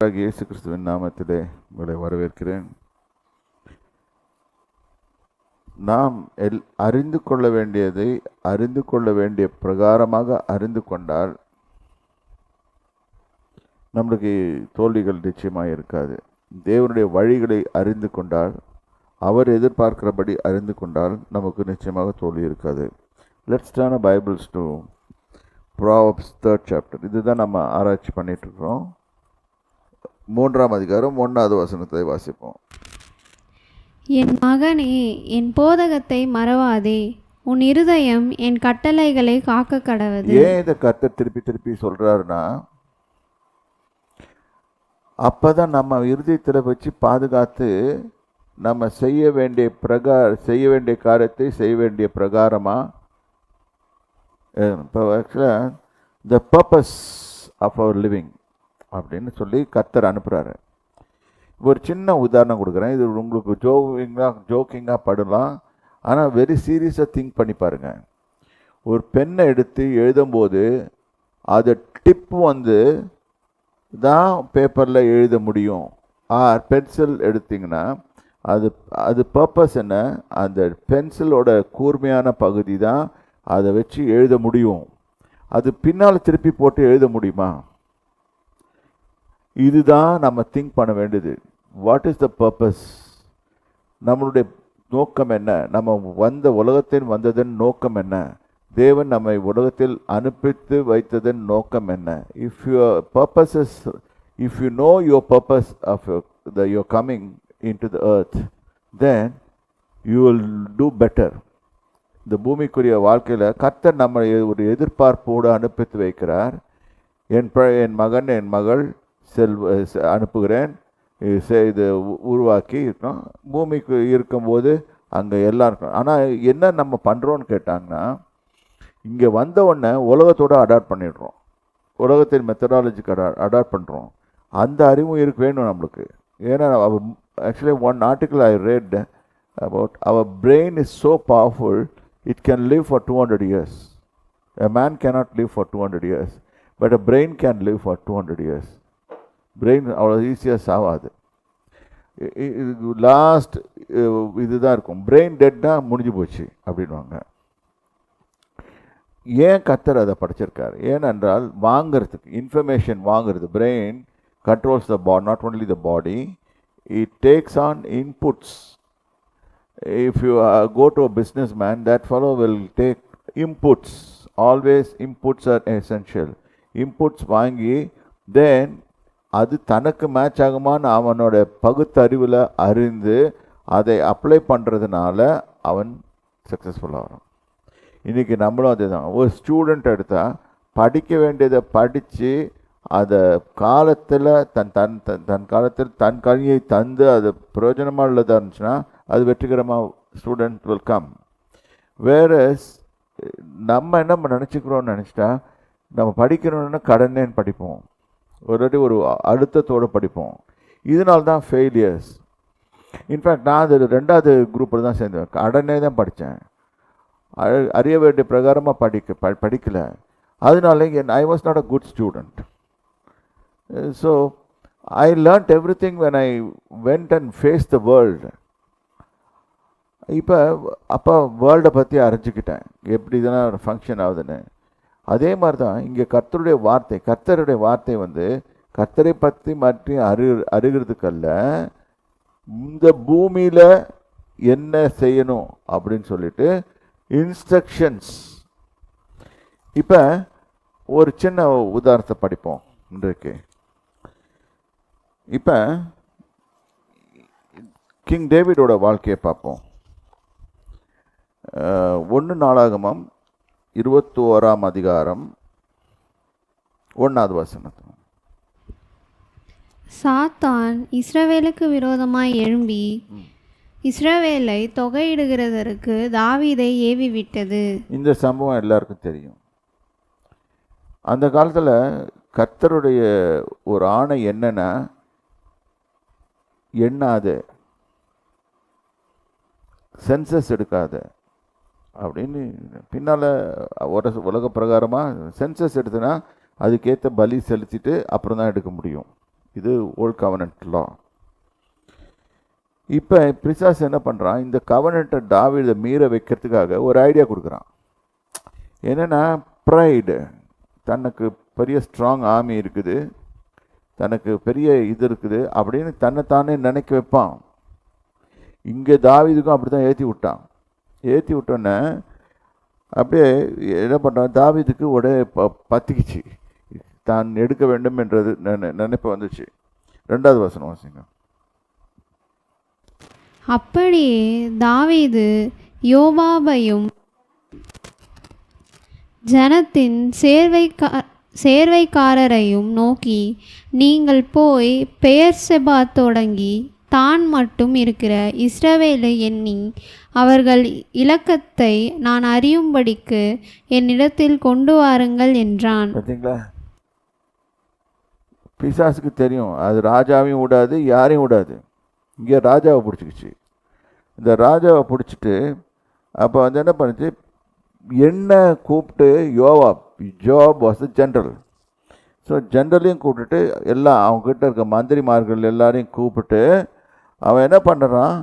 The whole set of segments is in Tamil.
இயேசு கிறிஸ்துவின் நாமத்திலே உங்களை வரவேற்கிறேன். நாம் எல் அறிந்து கொள்ள வேண்டியதை அறிந்து கொள்ள வேண்டிய பிரகாரமாக அறிந்து கொண்டால் நம்மளுக்கு தோல்விகள் நிச்சயமாக இருக்காது. தேவனுடைய வழிகளை அறிந்து கொண்டால் அவர் எதிர்பார்க்கிறபடி அறிந்து கொண்டால் நமக்கு நிச்சயமாக தோல்வி இருக்காது. Let's turn Bibles to Proverbs third chapter இதுதான் நம்ம ஆராய்ச்சி பண்ணிகிட்ருக்கிறோம் மூன்றாம் அதிகாரம் ஒன்றாவது வசனத்தை வாசிப்போம். என் மகனே என் போதகத்தை மறவாதே. உன் இருதயம் என் கட்டளைகளை காக்க கடவது ஏன் இதை கர்த்தர் திருப்பி திருப்பி சொல்றாருன்னா அப்பதான் நம்ம இருதயத்தில் வச்சு பாதுகாத்து நம்ம செய்ய வேண்டிய பிரகா செய்ய வேண்டிய காரியத்தை செய்ய வேண்டிய பிரகாரமா இப்போ ஆக்சுவலாக the purpose of our living அப்படின்னு சொல்லி கர்த்தர் அனுப்புகிறாரு ஒரு சின்ன உதாரணம் கொடுக்குறேன். இது உங்களுக்கு ஜோவிங்காக ஜோக்கிங்காக படலாம். ஆனால் வெரி சீரியஸாக திங்க் பண்ணி பாருங்கள் ஒரு பெண்ணை எடுத்து எழுதும்போது அது டிப் வந்து தான் பேப்பரில் எழுத முடியும். ஆர் பென்சில் எடுத்திங்கன்னா அது அது பர்பஸ் என்ன? அந்த பென்சிலோட கூர்மையான பகுதி தான் அதை வச்சு எழுத முடியும். அது பின்னால் திருப்பி போட்டு எழுத முடியுமா? இதுதான் நம்ம திங்க் பண்ண வேண்டியது. வாட் இஸ் த பர்பஸ் நம்மளுடைய நோக்கம் என்ன? நம்ம வந்த உலகத்தில் வந்ததன் நோக்கம் என்ன? தேவன் நம்மை உலகத்தில் அனுப்பித்து வைத்ததன் நோக்கம் என்ன? If your purposes if you know your purpose of the your coming into the earth then you will do better இந்த பூமிக்குரிய வாழ்க்கையில் கர்த்தர் நம்மை ஒரு எதிர்பார்ப்போடு அனுப்பித்து வைக்கிறார். என் ப என் மகன் என் மகள் செல்வ செ- அனுப்புகிறேன். இது செ- இது உ- உருவாக்கி இருக்கோம் பூமிக்கு இருக்கும்போது அங்கே எல்லாம் இருக்கும் ஆனால் என்ன நம்ம பண்ணுறோன்னு கேட்டாங்கன்னா இங்கே வந்த உடனே உலகத்தோட அடாப்ட் பண்ணிடுறோம். உலகத்தின் மெத்தடாலஜிக்கு அடா அடாப்ட் பண்ணுறோம் அந்த அறிவும் இருக்கு வேணும் நம்மளுக்கு. ஏன்னா அவர் actually one article I read about our brain is so powerful it can live for two hundred years a man cannot live for two hundred years but a brain can live for two hundred years brain அவ்வளோ ஈஸியாக சாவாது. லாஸ்ட் இதுதான் இருக்கும். பிரெயின் டெட்னா முடிஞ்சு போச்சு அப்படின்வாங்க ஏன் கத்தர் அதை படிச்சிருக்காரு? ஏனென்றால் வாங்கிறதுக்கு இன்ஃபர்மேஷன் வாங்குறது brain controls the body not only the body it takes on inputs if you uh, go to a businessman, that fellow will take inputs. Always inputs are essential. Inputs வாங்கி then அது தனக்கு மேட்ச் ஆகுமான்னு அவனோட பகுத்தறிவில் அறிந்து அதை அப்ளை பண்ணுறதுனால அவன் சக்ஸஸ்ஃபுல்லாக வரும் இன்றைக்கி நம்மளும் அதுதான். ஒரு ஸ்டூடெண்ட் எடுத்தால் படிக்க வேண்டியதை படித்து அதை காலத்தில் தன் தன் தன் தன் காலத்தில் தன் கல்வியை தந்து அது பிரயோஜனமாக உள்ளதாக இருந்துச்சுன்னா அது வெற்றிகரமாக ஸ்டூடெண்ட் வில் கம் வேறு நம்ம என்ன நினச்சிக்கிறோன்னு நினச்சிட்டா நம்ம படிக்கணும்னா கடனேன்னு படிப்போம். ஒரு வாட்டி ஒரு அழுத்தத்தோடு படிப்போம். இதனால தான் ஃபெயிலியர்ஸ் இன்ஃபேக்ட் நான் அது ரெண்டாவது குரூப்பில் தான் சேர்ந்தேன். கடனே தான் படித்தேன். அறிய வேண்டிய பிரகாரமாக படிக்க ப படிக்கலை. அதனால என் I was not a good student so I learned everything when I went and face the world இப்போ அப்போ வேர்ல்டை பற்றி அறிஞ்சிக்கிட்டேன். எப்படி இதெல்லாம் ஃபங்க்ஷன் ஆகுதுன்னு. அதே மாதிரி தான் இங்கே கர்த்தருடைய வார்த்தை கர்த்தருடைய வார்த்தை வந்து கர்த்தரை பற்றி மாற்றி அரு அருகிறதுக்கல்ல இந்த பூமியில் என்ன செய்யணும் அப்படின்னு சொல்லிட்டு இன்ஸ்ட்ரக்ஷன்ஸ் இப்போ ஒரு சின்ன உதாரணத்தை படிப்போம் இன்றைக்கு. இப்போ கிங் டேவிடோட வாழ்க்கையை பார்ப்போம். ஒன்று நாளாகமம் இருபத்தி ஓராம் அதிகாரம் ஒன்றாவது வசனம் சாத்தான் இஸ்ரவேலுக்கு விரோதமாய் எழும்பி இஸ்ரவேலை தொகையிடுகிறதற்கு தாவீதை ஏவி விட்டது இந்த சம்பவம் எல்லாருக்கும் தெரியும். அந்த காலத்தில் கர்த்தருடைய ஒரு ஆணை என்னன்னா எண்ணாத. சென்சஸ் எடுக்காத. அப்படின்னு பின்னால் உலக உலக பிரகாரமாக சென்சஸ் எடுத்தனா அதுக்கேற்ற பலி செலுத்திட்டு அப்புறம் தான் எடுக்க முடியும். இது ஓல்ட் கவர்னன்ட் லா இப்போ பிரிசாஸ் என்ன பண்ணுறான் இந்த கவர்னண்ட்டை தாவீதை மீற வைக்கிறதுக்காக ஒரு ஐடியா கொடுக்குறான். என்னென்னா ப்ரைடு தனக்கு பெரிய ஸ்ட்ராங் ஆர்மி இருக்குது. தனக்கு பெரிய இது இருக்குது அப்படின்னு தன்னைத்தானே நினைக்க வைப்பான். இங்கே தாவிதுக்கும் அப்படி தான் ஏற்றி விட்டான். ஏற்றி விட்டோன்னே அப்படியே என்ன பண்ணுறான் தாவீதுக்கு உடைய ப பத்திக்குச்சு. தான் எடுக்க வேண்டும் என்றது நினைப்பு வந்துச்சு. ரெண்டாவது வசனம் வாசிங்க. அப்படியே தாவீது யோவாவையும் ஜனத்தின் சேர்வைக்கா சேர்வைக்காரரையும் நோக்கி நீங்கள் போய் பெயர் செபா தொடங்கி தான் மட்டும் இருக்கிற இஸ்ரவேலை எண்ணி அவர்கள் இலக்கத்தை நான் அறியும்படிக்கு என்னிடத்தில் கொண்டு வாருங்கள் என்றான். பார்த்தீங்களா? பிசாசுக்கு தெரியும் அது ராஜாவையும் விடாது யாரையும் விடாது. இங்கே ராஜாவை பிடிச்சிக்கிச்சு. இந்த ராஜாவை பிடிச்சிட்டு அப்போ வந்து என்ன பண்ணுச்சு? என்ன கூப்பிட்டு யோவா ஜோப் வாஸ் ஜென்ரல் ஸோ ஜென்ரலையும் கூப்பிட்டுட்டு எல்லாம் அவங்ககிட்ட இருக்க மந்திரிமார்கள் எல்லாரையும் கூப்பிட்டு அவன் என்ன பண்ணுறான்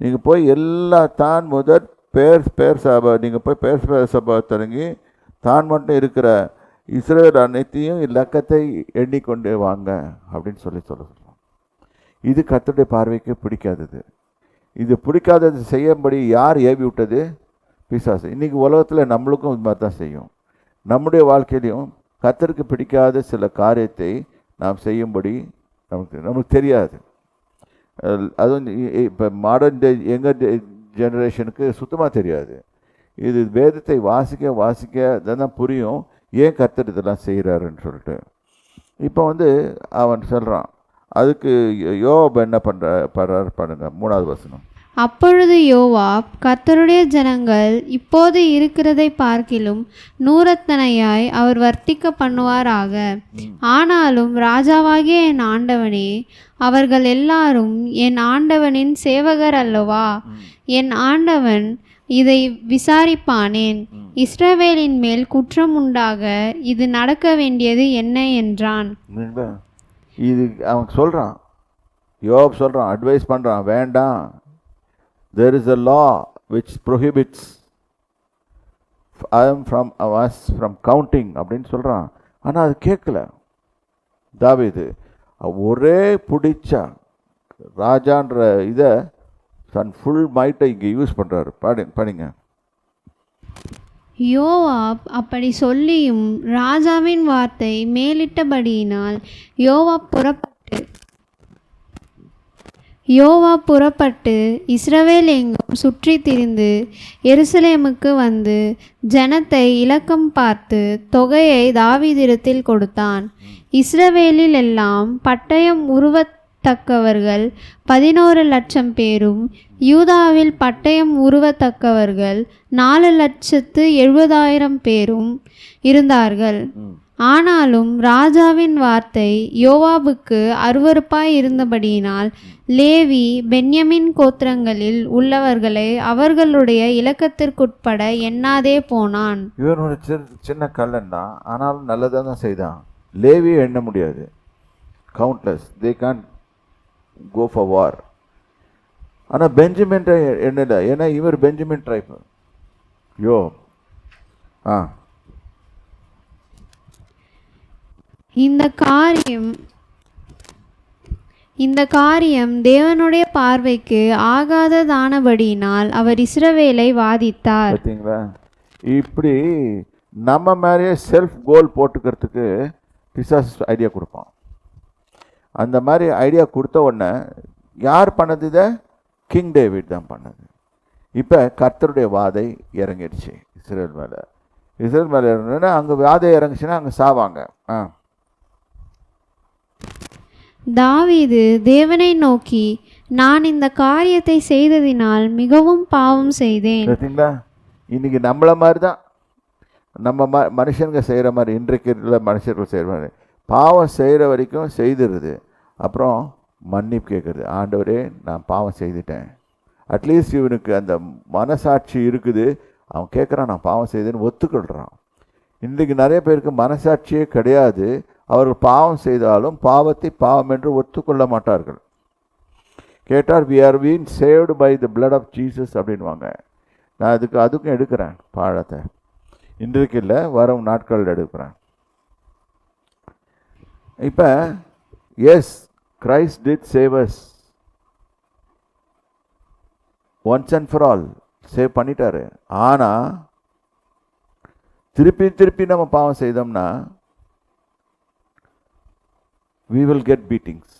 நீங்கள் போய் எல்லா தான் முதல் பேர் பேர் சபை நீங்கள் போய் பேர் பேர் சபை தொடங்கி தான் மட்டும் இருக்கிற இஸ்ரேல் அனைத்தையும் இலக்கத்தை எண்ணிக்கொண்டு வாங்க அப்படின்னு சொல்லி சொல்ல சொல்கிறான் இது கத்தருடைய பார்வைக்கு பிடிக்காதது. இது பிடிக்காதது செய்யும்படி யார் ஏவி விட்டது? பிசாசு. இன்றைக்கி உலகத்தில் நம்மளுக்கும் இது மாதிரி தான் செய்யும். நம்முடைய வாழ்க்கையிலையும் கத்தருக்கு பிடிக்காத சில காரியத்தை நாம் செய்யும்படி நமக்கு நமக்கு தெரியாது. அதுவும் இப்போ மாடர்ன் டே எங்கர் ஜெனரேஷனுக்கு சுத்தமாக தெரியாது. இது வேதத்தை வாசிக்க வாசிக்க தான் புரியும். ஏன் கர்த்தர் இதெல்லாம் செய்கிறாருன்னு சொல்லிட்டு. இப்போ வந்து அவன் சொல்கிறான் அதுக்கு யோப என்ன பண்ணுற படுறாரு பாருங்கள் மூணாவது வசனம். அப்பொழுது யோவாப் கர்த்தருடைய ஜனங்கள் இப்போது இருக்கிறதை பார்க்கிலும் நூறத்தனையாய் அவர் வர்த்திக்க பண்ணுவாராக ஆனாலும் ராஜாவாகிய என் ஆண்டவனே அவர்கள் எல்லாரும் என் ஆண்டவனின் சேவகர் அல்லவா? என் ஆண்டவன் இதை விசாரிப்பானேன். இஸ்ரவேலின் மேல் குற்றம் உண்டாக இது நடக்க வேண்டியது என்ன? என்றான். இது அவன் சொல்கிறான் யோப் சொல்கிறான் அட்வைஸ் பண்ணுறான் வேண்டாம். There is a law which prohibits I am from was from counting அப்படின்னு சொல்கிறான் ஆனால் அது கேட்கல. தாவிது ஒரே பிடிச்சா ராஜான்ற இதை தன் ஃபுல் மைட்டை இங்கே யூஸ் பண்ணுறாரு பாடி படிங்க. யோவாப் அப்படி சொல்லியும் ராஜாவின் வார்த்தை மேலிட்டபடியினால் யோவாப் புறப்பட்டு யோவா புறப்பட்டு இஸ்ரவேல் எங்கும் சுற்றி திரிந்து எருசலேமுக்கு வந்து ஜனத்தை இலக்கம் பார்த்து தொகையை தாவீதிடத்தில் கொடுத்தான். இஸ்ரவேலில் எல்லாம் பட்டயம் உருவத் உருவத்தக்கவர்கள் பதினோரு லட்சம் பேரும் யூதாவில் பட்டயம் உருவத்தக்கவர்கள். நாலு லட்சத்து எழுபதாயிரம் பேரும் இருந்தார்கள். ஆனாலும் ராஜாவின் வார்த்தை யோவாபுக்கு அருவருப்பாய் இருந்தபடியினால் லேவி பென்யமின் கோத்திரங்களில் உள்ளவர்களை அவர்களுடைய இலக்கத்திற்குட்பட எண்ணாதே போனான். இவனுடைய சின்ன சின்ன கல்லன் தான். ஆனாலும் நல்லதாக தான் செய்தான். லேவியை எண்ண முடியாது. Countless they can go for war ஆனால் பெஞ்சமின் எண்ணல ஏன்னா இவர் பெஞ்சமின் ட்ரைப் யோ ஆ. இந்த காரியம் இந்த காரியம் தேவனுடைய பார்வைக்கு ஆகாததானபடியினால் அவர் இஸ்ரவேலை வாதித்தார். பார்த்தீங்களா இப்படி நம்ம மேலேயே செல்ஃப் கோல் போட்டுக்கிறதுக்கு பிசாஸ் ஐடியா கொடுப்பான். அந்த மாதிரி ஐடியா கொடுத்த உடனே யார் பண்ணது இதை? கிங் டேவிட் தான் பண்ணது. இப்போ கர்த்தருடைய வாதை இறங்கிடுச்சு இஸ்ரேல் மேலே. இஸ்ரேல் மேலே இறங்கினா அங்கே வாதை இறங்குச்சுன்னா அங்கே சாவாங்க. ஆ. தாவீது தேவனை நோக்கி நான் இந்த காரியத்தை செய்ததினால் மிகவும் பாவம் செய்தேன். பார்த்தீங்களா இன்னைக்கு நம்மள மாதிரி தான் நம்ம ம மனுஷனுங்க செய்கிற மாதிரி இன்றைக்கு உள்ள மனுஷர்கள் செய்கிற மாதிரி. பாவம் செய்கிற வரைக்கும் செய்திருது. அப்புறம் மன்னிப்பு கேட்குறது. ஆண்டவரே நான் பாவம் செய்துட்டேன். அட்லீஸ்ட் இவனுக்கு அந்த மனசாட்சி இருக்குது. அவன் கேட்குறான் நான் பாவம் செய்தேன்னு ஒத்துக்கொள்கிறான் இன்றைக்கு நிறைய பேருக்கு மனசாட்சியே கிடையாது. அவர்கள் பாவம் செய்தாலும் பாவத்தை பாவம் என்று ஒத்துக்கொள்ள மாட்டார்கள். கேட்டார் we are been saved by the blood of Jesus அப்படின்வாங்க நான் அதுக்கு அதுக்கும் எடுக்கிறேன் பாழத்தை. இன்றைக்கு இல்லை வரும் நாட்களில் எடுக்கிறேன். இப்போ as Christ did save us once and for all save பண்ணிட்டாரு. ஆனால் திருப்பி திருப்பி நம்ம பாவம் செய்தோம்னா வி வில் கெட் பீட்டிங்ஸ்